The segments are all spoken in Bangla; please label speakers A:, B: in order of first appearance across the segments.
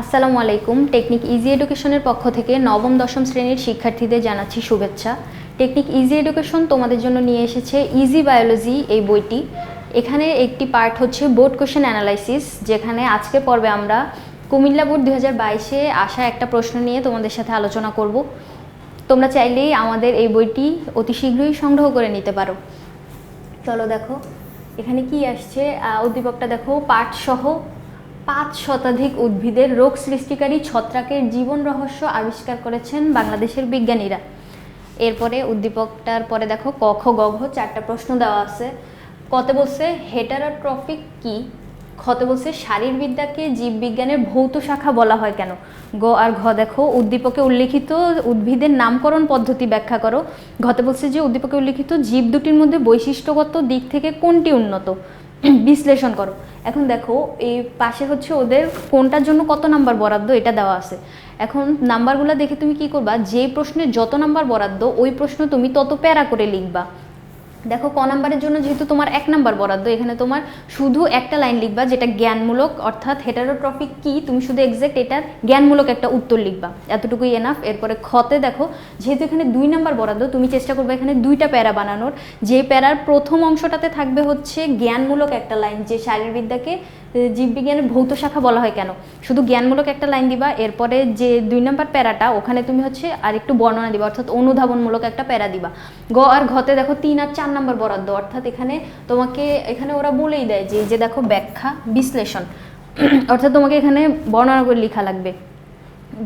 A: আসসালামু আলাইকুম। টেকনিক ইজি এডুকেশনের পক্ষ থেকে নবম, দশম শ্রেণির শিক্ষার্থীদের জানাচ্ছি শুভেচ্ছা। টেকনিক ইজি এডুকেশন তোমাদের জন্য নিয়ে এসেছে ইজি বায়োলজি এই বইটি। এখানে একটি পার্ট হচ্ছে বোর্ড কোশ্চেন অ্যানালাইসিস, যেখানে আজকের পর্বে আমরা কুমিল্লা বোর্ড দু হাজার বাইশে আসা একটা প্রশ্ন নিয়ে তোমাদের সাথে আলোচনা করব। তোমরা চাইলেই আমাদের এই বইটি অতি শীঘ্রই সংগ্রহ করে নিতে পারো। চলো দেখো, এখানে কি আসছে? উদ্দীপকটা দেখো পাঠ সহ পাঁচ শতাধিক উদ্ভিদের রোগ সৃষ্টিকারী ছত্রাকের জীবন রহস্য আবিষ্কার করেছেন বাংলাদেশের বিজ্ঞানীরা। এরপরে উদ্দীপকটার পরে দেখো, ক, খ চারটা প্রশ্ন দেওয়া আছে। কতে বলছে, হেটারোট্রফিক কি? খতে বলছে, শারীরবিদ্যাকে জীববিজ্ঞানের ভৌত শাখা বলা হয় কেন? গ আর ঘ দেখো, উদ্দীপকে উল্লিখিত উদ্ভিদের নামকরণ পদ্ধতি ব্যাখ্যা করো। ঘতে বলছে যে, উদ্দীপকে উল্লিখিত জীব দুটির মধ্যে বৈশিষ্ট্যগত দিক থেকে কোনটি উন্নত? বিশ্লেষণ করো। এখন দেখো, এই পাশে হচ্ছে ওদের কোনটার জন্য কত নাম্বার বরাদ্দ, এটা দেওয়া আছে। এখন নাম্বারগুলো দেখে তুমি কি করবা যে প্রশ্নে যত নাম্বার বরাদ্দ, ওই প্রশ্ন তুমি তত প্যারা করে লিখবা। দেখো, ক নাম্বারের জন্য যেহেতু তোমার এক নাম্বার বরাদ্দ, এখানে তোমার শুধু একটা লাইন লিখবা যেটা জ্ঞানমূলক, অর্থাৎ হেটারোট্রফিক কি, তুমি শুধু এক্সাক্ট এটার জ্ঞানমূলক একটা উত্তর লিখবা। এতটুকুই এনাফ এরপরে খতে দেখো, যেহেতু এখানে দুই নাম্বার বরাদ্দ, তুমি চেষ্টা করবে এখানে দুইটা প্যারা বানানোর। যে প্যারার প্রথম অংশটাতে থাকবে হচ্ছে জ্ঞানমূলক একটা লাইন, যে শারীরবিদ্যাকে জীববিজ্ঞানের ভৌত শাখা বলা হয় কেন? শুধু জ্ঞানমূলক একটা লাইন দিবা, এরপরে যে দুই নম্বর প্যারাটা, ওখানে তুমি হচ্ছে আর একটু বর্ণনা দিবা, অর্থাৎ অনুধাবনমূলক একটা প্যারা দিবা। গ আর ঘতে দেখো তিন আর চার নম্বর বরাদ্দ, অর্থাৎ এখানে তোমাকে, এখানে ওরা বলেই দেয় যে যে দেখো ব্যাখ্যা, বিশ্লেষণ। অর্থাৎ তোমাকে এখানে বর্ণনা করে লেখা লাগবে।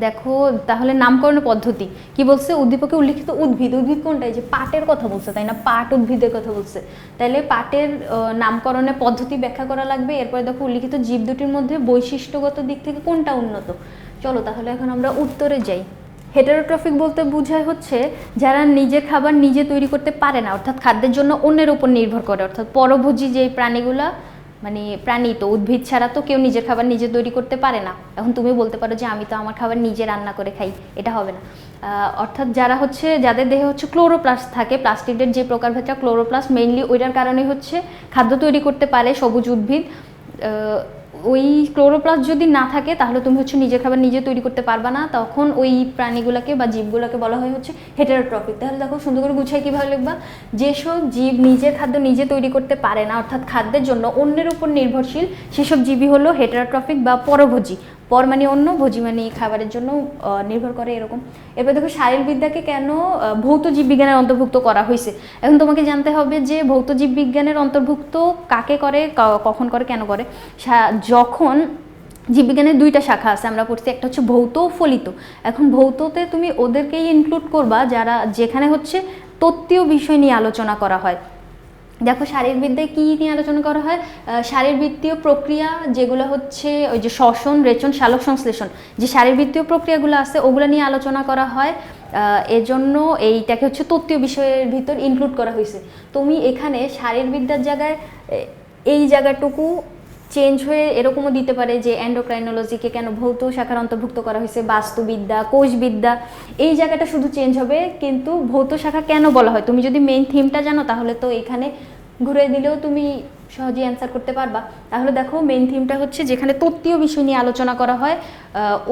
A: দেখো, তাহলে নামকরণের পদ্ধতি। কি বলছে? উদ্দীপকে উল্লিখিত উদ্ভিদ। উদ্ভিদ কোনটা এই যে পাটের কথা বলছে, তাই না? পাট উদ্ভিদের কথা বলছে। তাইলে পাটের নামকরণের পদ্ধতি ব্যাখ্যা করা লাগবে। এরপরে দেখো, উল্লিখিত জীব দুটির মধ্যে বৈশিষ্ট্যগত দিক থেকে কোনটা উন্নত? চলো তাহলে এখন আমরা উত্তরে যাই। হেটারোট্রফিক বলতে বোঝায় হচ্ছে, যারা নিজে খাবার নিজে তৈরি করতে পারে না, অর্থাৎ খাদ্যের জন্য অন্যের উপর নির্ভর করে। অর্থাৎ পরভোজী যে প্রাণীগুলা মানে প্রাণী তো, উদ্ভিদ ছাড়া তো কেউ নিজের খাবার নিজে তৈরি করতে পারে না। এখন তুমি বলতে পারো যে আমি তো আমার খাবার নিজে রান্না করে খাই, এটা হবে না। অর্থাৎ যারা হচ্ছে, যাদের দেহে হচ্ছে ক্লোরোপ্লাস্ট থাকে প্লাস্টিকের যে প্রকারভেদটা ক্লোরোপ্লাস্ট মেইনলি ওইটার কারণে হচ্ছে খাদ্য তৈরি করতে পারে সবুজ উদ্ভিদ। ওই ক্লোরোপ্লাস্ট যদি না থাকে, তাহলে তুমি হচ্ছে নিজের খাবার নিজে তৈরি করতে পারবা না। তখন ওই প্রাণীগুলোকে বা জীবগুলোকে বলা হয় হচ্ছে হেটারোট্রফিক তাহলে দেখো সুন্দর করে গুছাই কীভাবে লিখবা? যেসব জীব নিজের খাদ্য নিজে তৈরি করতে পারে না, অর্থাৎ খাদ্যের জন্য অন্যের উপর নির্ভরশীল, সেসব জীবই হলো হেটারোট্রফিক বা পরভোজী। পর মানে অন্য ভোজি মানে খাবারের জন্য নির্ভর করে এরকম। এরপর দেখো শারীরবিদ্যাকে কেন ভৌত জীববিজ্ঞানের অন্তর্ভুক্ত করা হয়েছে? এখন তোমাকে জানতে হবে যে ভৌত জীববিজ্ঞানের অন্তর্ভুক্ত কাকে করে কখন করে, কেন করে? যখন জীববিজ্ঞানের দুইটা শাখা আছে, আমরা পড়ছি, একটা হচ্ছে ভৌত ফলিত। এখন ভৌততে তুমি ওদেরকেই ইনক্লুড করবা যারা যেখানে হচ্ছে তত্ত্বীয় বিষয় নিয়ে আলোচনা করা হয়। দেখো শারীরবিদ্যায় কী নিয়ে আলোচনা করা হয়? শারীরবৃত্তীয় প্রক্রিয়া যেগুলো হচ্ছে ওই যে শ্বসন, রেচন শালক সংশ্লেষণ, যে শারীরবৃত্তীয় প্রক্রিয়াগুলো আছে, ওগুলো নিয়ে আলোচনা করা হয়। এজন্য এইটাকে হচ্ছে তত্ত্বীয় বিষয়ের ভিতর ইনক্লুড করা হয়েছে। তুমি এখানে শারীরবিদ্যার জায়গায় এই জায়গাটুকু চেঞ্জ হয়ে এরকমও দিতে পারে যে অ্যান্ডোক্রাইনোলজিকে কেন ভৌত শাখার অন্তর্ভুক্ত করা হয়েছে, বাস্তুবিদ্যা, কোষবিদ্যা, এই জায়গাটা শুধু চেঞ্জ হবে, কিন্তু ভৌত শাখা কেন বলা হয়? তুমি যদি মেইন থিমটা জানো, তাহলে তো এখানে ঘুরে দিলেও তুমি সহজেই অ্যান্সার করতে পারবা। তাহলে দেখো মেইন থিমটা হচ্ছে যেখানে তত্ত্বীয় বিষয় নিয়ে আলোচনা করা হয়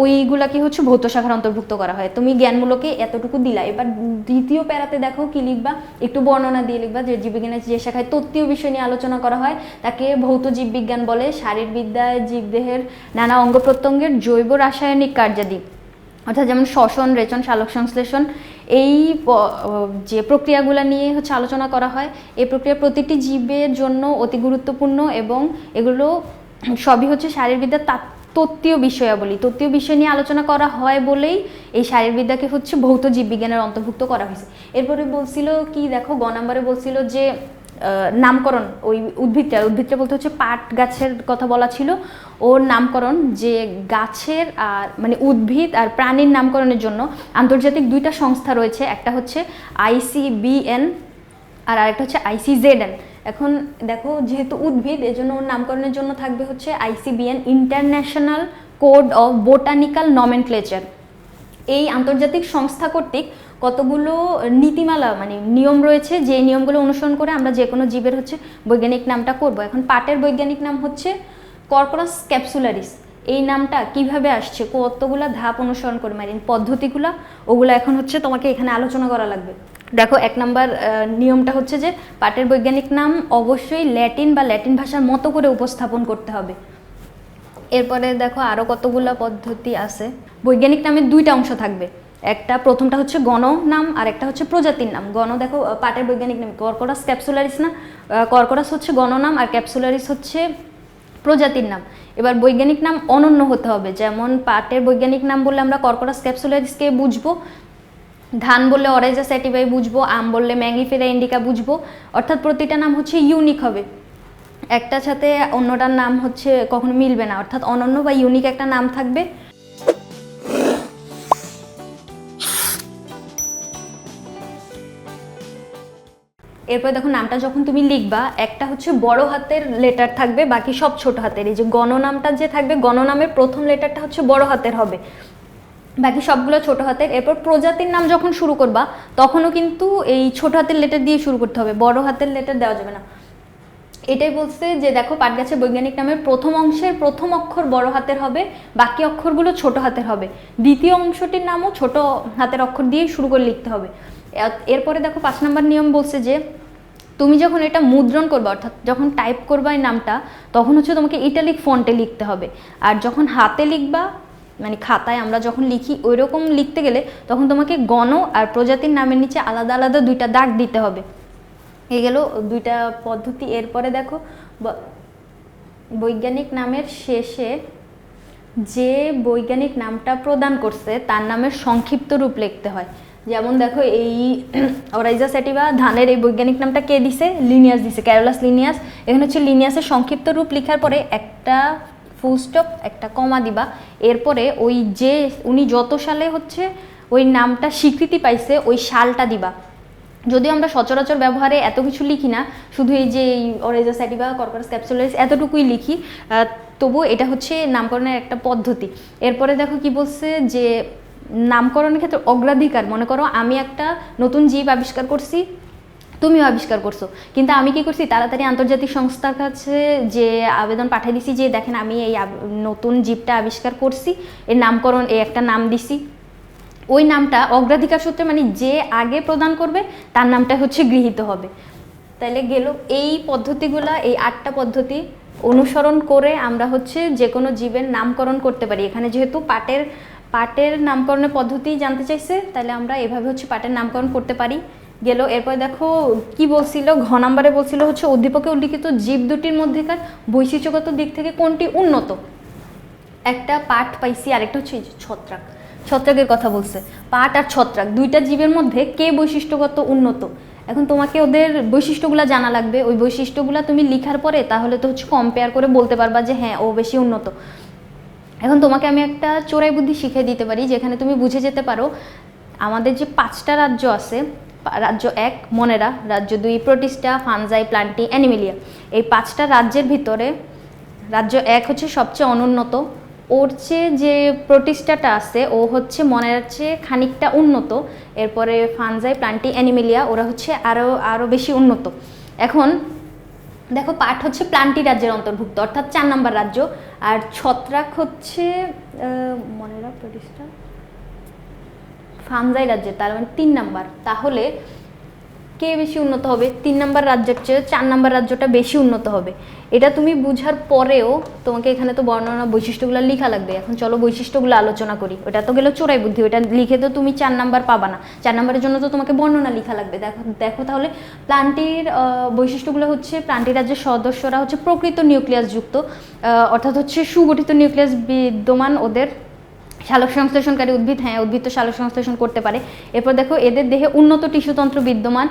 A: ওইগুলাকে হচ্ছে ভৌত শাখার অন্তর্ভুক্ত করা হয়। তুমি জ্ঞানমূলকে এতটুকু দিলা। এবার দ্বিতীয় প্যারাতে দেখো কি লিখবা? একটু বর্ণনা দিয়ে লিখবা যে জীববিজ্ঞানের যে শাখায় তত্ত্বীয় বিষয় নিয়ে আলোচনা করা হয়, তাকে ভৌত জীববিজ্ঞান বলে। শারীরবিদ্যায় জীবদেহের নানা অঙ্গ প্রত্যঙ্গের জৈব রাসায়নিক কার্যাদি। অর্থাৎ যেমন শ্বসন, রেচন, শালক সংশ্লেষণ, এই যে প্রক্রিয়াগুলো নিয়ে হচ্ছে আলোচনা করা হয়, এই প্রক্রিয়া প্রতিটি জীবের জন্য অতি গুরুত্বপূর্ণ এবং এগুলো সবই হচ্ছে শারীরবিদ্যার তাৎ- তত্ত্বীয় বিষয়াবলী। তত্ত্বীয় বিষয় নিয়ে আলোচনা করা হয় বলেই এই শারীরবিদ্যাকে হচ্ছে ভৌত জীববিজ্ঞানের অন্তর্ভুক্ত করা হয়েছে। এরপরে বলছিল কি, দেখো, গ নম্বরে বলছিল যে নামকরণ, ওই উদ্ভিদটা উদ্ভিদটা বলতে হচ্ছে পাট গাছের কথা বলা ছিল, ওর নামকরণ যে গাছের আর মানে উদ্ভিদ আর প্রাণীর নামকরণের জন্য আন্তর্জাতিক দুইটা সংস্থা রয়েছে, একটা হচ্ছে আইসিবিএন আর আরেকটা হচ্ছে আইসিজেডএন এখন দেখো, যেহেতু উদ্ভিদ, এজন্য ওর নামকরণের জন্য থাকবে হচ্ছে ICBN international code of botanical nomenclature এই আন্তর্জাতিক সংস্থা কর্তৃক কতগুলো নীতিমালা মানে নিয়ম রয়েছে, যে নিয়মগুলো অনুসরণ করে আমরা যে কোনো জীবের হচ্ছে বৈজ্ঞানিক নামটা করব। এখন পাটের বৈজ্ঞানিক নাম হচ্ছে কর্করাস ক্যাপসুলারিস এই নামটা কীভাবে আসছে? কতগুলা ধাপ অনুসরণ করে মানে পদ্ধতিগুলো, ওগুলো এখন হচ্ছে তোমাকে এখানে আলোচনা করা লাগবে। দেখো, এক নাম্বার নিয়মটা হচ্ছে যে পাটের বৈজ্ঞানিক নাম অবশ্যই ল্যাটিন বা ল্যাটিন ভাষার মতো করে উপস্থাপন করতে হবে। এরপরে দেখো আরও কতগুলো পদ্ধতি আছে। বৈজ্ঞানিক নামের দুইটা অংশ থাকবে। একটা প্রথমটা হচ্ছে গণ নাম আর একটা হচ্ছে প্রজাতির নাম। গণ দেখো পাটের বৈজ্ঞানিক নাম কর্করাস ক্যাপসুলারিস না? কর্করাস হচ্ছে গণনাম আর ক্যাপসুলারিস হচ্ছে প্রজাতির নাম। এবার বৈজ্ঞানিক নাম অনন্য হতে হবে। যেমন পাটের বৈজ্ঞানিক নাম বললে আমরা কর্করাস ক্যাপসুলারিসকে বুঝব। ধান বললে অরেজা স্যাটিভাই বুঝব। আম বললে ম্যাঙ্গিফেরা ইন্ডিকা বুঝব। অর্থাৎ প্রতিটা নাম হচ্ছে ইউনিক হবে। একটার সাথে অন্যটার নাম হচ্ছে কখনো মিলবে না। অর্থাৎ অনন্য বা ইউনিক একটা নাম থাকবে। এরপর দেখো নামটা যখন তুমি লিখবা, একটা হচ্ছে বড় হাতের লেটার থাকবে, বাকি সব ছোট হাতের। এই যে গণনামটা যে থাকবে, গণনামের প্রথম লেটারটা হচ্ছে বড় হাতের হবে। বাকি সবগুলো ছোট হাতের। এরপর প্রজাতির নাম যখন শুরু করবা, তখনও কিন্তু এই ছোট হাতের লেটার দিয়ে শুরু করতে হবে। বড় হাতের লেটার দেওয়া যাবে না। এটাই বলছে যে দেখো পাটগাছে বৈজ্ঞানিক নামের প্রথম অংশের প্রথম অক্ষর বড় হাতের হবে, বাকি অক্ষরগুলো ছোট হাতের হবে। দ্বিতীয় অংশটির নামও ছোট হাতের অক্ষর দিয়েই শুরু করে লিখতে হবে। এরপরে দেখো পাঁচ নম্বর নিয়ম বলছে যে, তুমি যখন এটা মুদ্রণ করবে, অর্থাৎ যখন টাইপ করবা এই নামটা, তখন হচ্ছে তোমাকে ইটালিক ফন্টে লিখতে হবে। আর যখন হাতে লিখবা মানে খাতায় আমরা যখন লিখি ওই রকম লিখতে গেলে তখন তোমাকে গণ আর প্রজাতির নামের নিচে আলাদা আলাদা দুইটা দাগ দিতে হবে। এই গেল দুইটা পদ্ধতি। এরপরে দেখো বৈজ্ঞানিক নামের শেষে যে বৈজ্ঞানিক নামটা প্রদান করছে, তার নামের সংক্ষিপ্ত রূপ লিখতে হয়। যেমন দেখো এই অরাইজা স্যাটিভা ধানের এই বৈজ্ঞানিক নামটা কে দিছে? লিনিয়াস দিছে, ক্যারোলাস লিনিয়াস। এখানে হচ্ছে লিনিয়াসের সংক্ষিপ্ত রূপ লেখার পরে একটা ফুল স্টপ একটা কমা দিবা। এরপরে ওই যে, উনি যত সালে হচ্ছে ওই নামটা স্বীকৃতি পাইছে, ওই সালটা দিবা। যদিও আমরা সচরাচর ব্যবহারে এত কিছু লিখি না, শুধু এই যে এই অরেজা স্যাটিভা কর্করাস ক্যাপসুলারিস এতটুকুই লিখি। তবুও এটা হচ্ছে নামকরণের একটা পদ্ধতি। এরপরে দেখো কি বলছে যে নামকরণের ক্ষেত্রে অগ্রাধিকার। মনে করো আমি একটা নতুন জীব আবিষ্কার করছি, তুমিও আবিষ্কার করছ। কিন্তু আমি কি করছি? তাড়াতাড়ি আন্তর্জাতিক সংস্থার কাছে যে আবেদন পাঠিয়ে দিছি যে, দেখেন, আমি এই নতুন জীবটা আবিষ্কার করছি, এর নামকরণ এই একটা নাম দিছি। ওই নামটা অগ্রাধিকার সূত্রে মানে যে আগে প্রদান করবে, তার নামটা হচ্ছে গৃহীত হবে। তাইলে গেল এই পদ্ধতিগুলা, এই আটটা পদ্ধতি অনুসরণ করে আমরা হচ্ছে যে কোনো জীবের নামকরণ করতে পারি। এখানে যেহেতু পাটের পাটের নামকরণের পদ্ধতি জানতে চাইছে, তাহলে আমরা এভাবে হচ্ছে পাটের নামকরণ করতে পারি। গেল, এরপর দেখো কি বলছিল? ঘ নাম্বারে বলছিল হচ্ছে উদ্দীপকে উল্লিখিত জীব দুটির মধ্যেকার বৈশিষ্ট্যগত দিক থেকে কোনটি উন্নত? একটা পাট পাইছি, আরেকটা হচ্ছে ছত্রাক। ছত্রাকের কথা বলছে। পাট আর ছত্রাক, দুইটা জীবের মধ্যে কে বৈশিষ্ট্যগত উন্নত? এখন তোমাকে ওদের বৈশিষ্ট্যগুলো জানা লাগবে। ওই বৈশিষ্ট্যগুলো তুমি লিখার পরে তাহলে তো হচ্ছে কম্পেয়ার করে বলতে পারবা যে হ্যাঁ ও বেশি উন্নত। এখন তোমাকে আমি একটা চোরাই বুদ্ধি শিখিয়ে দিতে পারি, যেখানে তুমি বুঝে যেতে পারো, আমাদের যে পাঁচটা রাজ্য আছে রাজ্য এক, মনেরা, রাজ্য দুই, প্রোটিস্টা, ফানজাই, প্লান্টি, অ্যানিমেলিয়া। এই পাঁচটা রাজ্যের ভিতরে রাজ্য এক হচ্ছে সবচেয়ে অনুন্নত। ওর চেয়ে যে প্রতিষ্ঠাটা আছে, ও হচ্ছে মনের চেয়ে খানিকটা উন্নত। এরপরে ফানজাই, প্লান্টি, অ্যানিমেলিয়া, ওরা হচ্ছে আরও আরও বেশি উন্নত। এখন দেখো পাট হচ্ছে প্লান্টি রাজ্যের অন্তর্ভুক্ত, অর্থাৎ চার নম্বর রাজ্য। আর ছত্রাক হচ্ছে মনে মনেরা প্রতিষ্ঠা, ফানজাই রাজ্যের, তার মানে তিন নাম্বার। তাহলে কে বেশি উন্নত হবে? তিন নাম্বার রাজ্যের চেয়ে চার নাম্বার রাজ্যটা বেশি উন্নত হবে। এটা তুমি বুঝার পরেও তোমাকে এখানে তো বর্ণনা বৈশিষ্ট্যগুলো লেখা লাগবে। এখন চলো বৈশিষ্ট্যগুলো আলোচনা করি। ওটা তো গেলো চোরাই বুদ্ধি। ওটা লিখে তো তুমি চার নাম্বার পাবা না। চার নাম্বারের জন্য তো তোমাকে বর্ণনা লেখা লাগবে। দেখো দেখো তাহলে প্লান্টির বৈশিষ্ট্যগুলো হচ্ছে প্লান্টি রাজ্যের সদস্যরা হচ্ছে প্রকৃত নিউক্লিয়াস যুক্ত অর্থাৎ হচ্ছে সুগঠিত নিউক্লিয়াস বিদ্যমান ওদের শালক সংশ্লেষণকারী উদ্ভিদ হ্যাঁ উদ্ভিদ তো শালক সংশ্লেষণ করতে পারে। এরপর দেখো, এদের দেহে উন্নত টিস্যুতন্ত্র বিদ্যমান,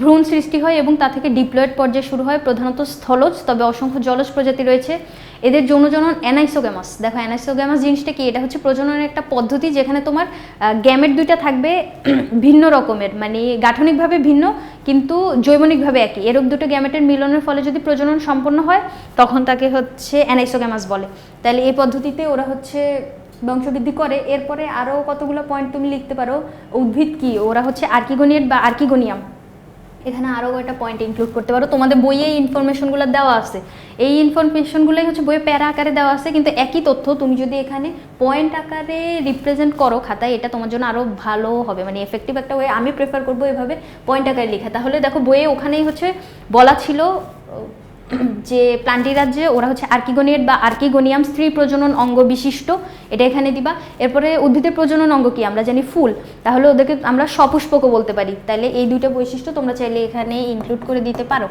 A: ভ্রূণ সৃষ্টি হয় এবং তা থেকে ডিপ্লয়েড পর্যায়ে শুরু হয়, প্রধানত স্থলজ, তবে অসংখ্য জলজ প্রজাতি রয়েছে। এদের যৌনজনন অ্যানাইসোগ্যামাস। দেখো, অ্যানাইসোগ্যামাস জিনিসটা কি? এটা হচ্ছে প্রজননের একটা পদ্ধতি যেখানে তোমার গ্যামেট দুইটা থাকবে ভিন্ন রকমের মানে গাঠনিকভাবে ভিন্ন, কিন্তু জৈবনিকভাবে একই। এরূপ দুটো গ্যামেটের মিলনের ফলে যদি প্রজনন সম্পন্ন হয়, তখন তাকে হচ্ছে অ্যানাইসোগ্যামাস বলে। তাহলে এই পদ্ধতিতে ওরা হচ্ছে বংশবৃদ্ধি করে, এরপরে আরও কতগুলো পয়েন্ট তুমি লিখতে পারো? উদ্ভিদ কি? ওরা হচ্ছে আর্কিগোনিয়েট বা আর্কিগোনিয়াম। এখানে আরও একটা পয়েন্ট ইনক্লুড করতে পারো? তোমাদের বইয়ে ইনফরমেশনগুলো দেওয়া আছে। এই ইনফরমেশনগুলোই হচ্ছে বইয়ে প্যারা আকারে দেওয়া আছে, কিন্তু একই তথ্য তুমি যদি এখানে পয়েন্ট আকারে রিপ্রেজেন্ট করো খাতায়, এটা তোমার জন্য আরও ভালো হবে। মানে এফেক্টিভ একটা ওয়ে আমি প্রেফার করব এভাবে পয়েন্ট আকারে লেখা। তাহলে দেখো বইয়ে ওখানেই হচ্ছে বলা ছিল যে প্লান্টি রাজ্যে ওরা হচ্ছে আর্কিগোনিয়েট বা আর্কিগোনিয়াম স্ত্রী প্রজনন অঙ্গ বিশিষ্ট, এটা এখানে দিবা। এরপরে উদ্ভিদের প্রজনন অঙ্গ কি? আমরা জানি ফুল। তাহলে ওদেরকে আমরা সপুষ্পকও বলতে পারি। তাহলে এই দুইটা বৈশিষ্ট্য তোমরা চাইলে এখানে ইনক্লুড করে দিতে পারো।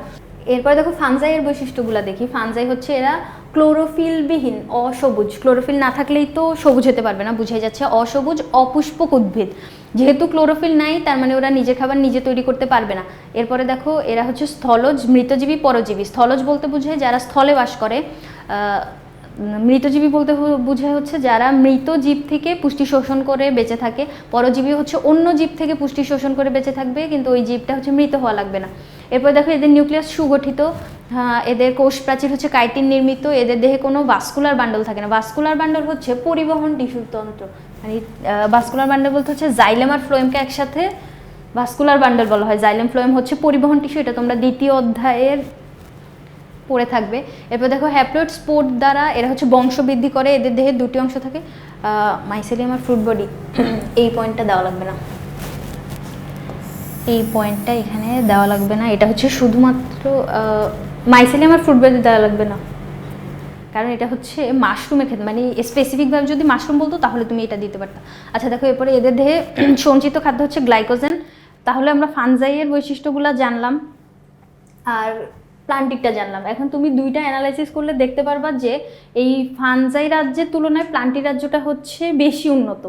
A: এরপরে দেখো ফানজাইয়ের বৈশিষ্ট্যগুলো দেখি। ফানজাই হচ্ছে এরা ক্লোরোফিলবিহীন, অসবুজ। ক্লোরোফিল না থাকলেই তো সবুজ হতে পারবে না, বুঝাই যাচ্ছে। অসবুজ, অপুষ্পক উদ্ভিদ। যেহেতু ক্লোরোফিল নাই, তার মানে ওরা নিজের খাবার নিজে তৈরি করতে পারবে না। এরপরে দেখো, এরা হচ্ছে স্থলজ, মৃতজীবী পরজীবী। স্থলজ বলতে বুঝে যারা স্থলে বাস করে। মৃতজীবী বলতে বুঝে হচ্ছে যারা মৃত জীব থেকে পুষ্টি শোষণ করে বেঁচে থাকে। পরজীবী হচ্ছে অন্য জীব থেকে পুষ্টি শোষণ করে বেঁচে থাকবে, কিন্তু ওই জীবটা হচ্ছে মৃত হওয়া লাগবে না। এরপর দেখো, এদের নিউক্লিয়াস সুগঠিত। এদের কোষ প্রাচীর হচ্ছে কাইটিন নির্মিত, এদের দেহে কোনো ভাস্কুলার বান্ডল থাকে না। ভাস্কুলার বান্ডল হচ্ছে পরিবহন টিস্যুর তন্ত্র। মানে ভাস্কুলার বান্ডল বলতে হচ্ছে জাইলেম আর ফ্লোয়েমকে একসাথে ভাস্কুলার বান্ডল বলা হয়। জাইলেম ফ্লোয়েম হচ্ছে পরিবহন টিস্যু, এটা তোমরা দ্বিতীয় অধ্যায়ের পড়ে থাকবে। এরপর দেখো হ্যাপ্লয়েড স্পোর্ট দ্বারা এরা হচ্ছে বংশবৃদ্ধি করে, এদের দেহে দুটি অংশ থাকে। মাইসেলিয়াম আর ফ্রুট বডি এই পয়েন্টটা দেওয়া লাগবে না। এই পয়েন্টটা এখানে দেওয়া লাগবে না। এটা হচ্ছে শুধুমাত্র মাইসেলিয়াম আমার ফ্রুট দেওয়া লাগবে না। কারণ এটা হচ্ছে মাশরুমের ক্ষেত্রে। মানে স্পেসিফিকভাবে যদি মাশরুম বলতো, তাহলে তুমি এটা দিতে পারতা। আচ্ছা দেখো, এরপরে এদের দেহে সঞ্চিত খাদ্য হচ্ছে গ্লাইকোজেন তাহলে আমরা ফানজাইয়ের বৈশিষ্ট্যগুলো জানলাম, আর প্লান্টিকটা জানলাম। এখন তুমি দুইটা অ্যানালাইসিস করলে দেখতে পারবা যে, এই ফানজাই রাজ্যের তুলনায় প্লান্টি রাজ্যটা হচ্ছে বেশি উন্নত।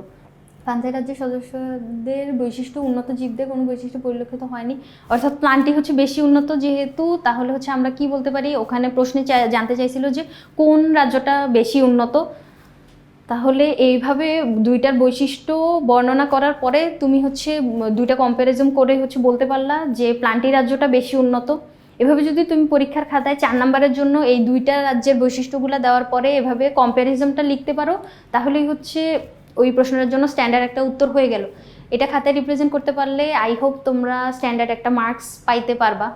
A: ফানজাই রাজ্যের সদস্যদের বৈশিষ্ট্য, উন্নত জীবদের কোনো বৈশিষ্ট্য পরিলক্ষিত হয়নি। অর্থাৎ প্লান্টি হচ্ছে বেশি উন্নত যেহেতু, তাহলে হচ্ছে আমরা কি বলতে পারি? ওখানে প্রশ্নে জানতে চাইছিল যে কোন রাজ্যটা বেশি উন্নত? তাহলে এইভাবে দুইটার বৈশিষ্ট্য বর্ণনা করার পরে তুমি হচ্ছে দুইটা কম্প্যারিজম করে হচ্ছে বলতে পারলা যে প্লান্টি রাজ্যটা বেশি উন্নত। এভাবে যদি তুমি পরীক্ষার খাতায় চার নাম্বারের জন্য এই দুইটা রাজ্যের বৈশিষ্ট্যগুলো দেওয়ার পরে এভাবে কম্প্যারিজমটা লিখতে পারো, তাহলেই হচ্ছে ওই প্রশ্নের জন্য স্ট্যান্ডার্ড একটা উত্তর হয়ে গেল। এটা খাতায় রিপ্রেজেন্ট করতে পারলে আই হোপ তোমরা স্ট্যান্ডার্ড একটা মার্কস পাইতে পারবা।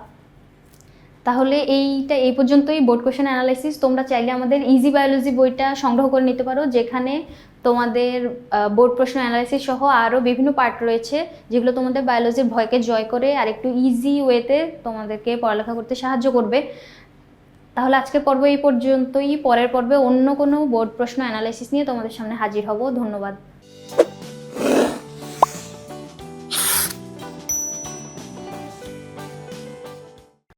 A: তাহলে এইটা, এই পর্যন্তই বোর্ড কোশ্চেন অ্যানালাইসিস তোমরা চাইলে আমাদের ইজি বায়োলজি বইটা সংগ্রহ করে নিতে পারো, যেখানে তোমাদের বোর্ড প্রশ্ন অ্যানালাইসিস সহ আরও বিভিন্ন পার্ট রয়েছে, যেগুলো তোমাদের বায়োলজির ভয়কে জয় করে আর একটু ইজি ওয়েতে তোমাদেরকে পড়ালেখা করতে সাহায্য করবে। তাহলে আজকে পর্ব এই পর্যন্তই। পরের পর্বে অন্য কোনো বোর্ড প্রশ্ন অ্যানালাইসিস নিয়ে তোমাদের সামনে হাজির হব। ধন্যবাদ।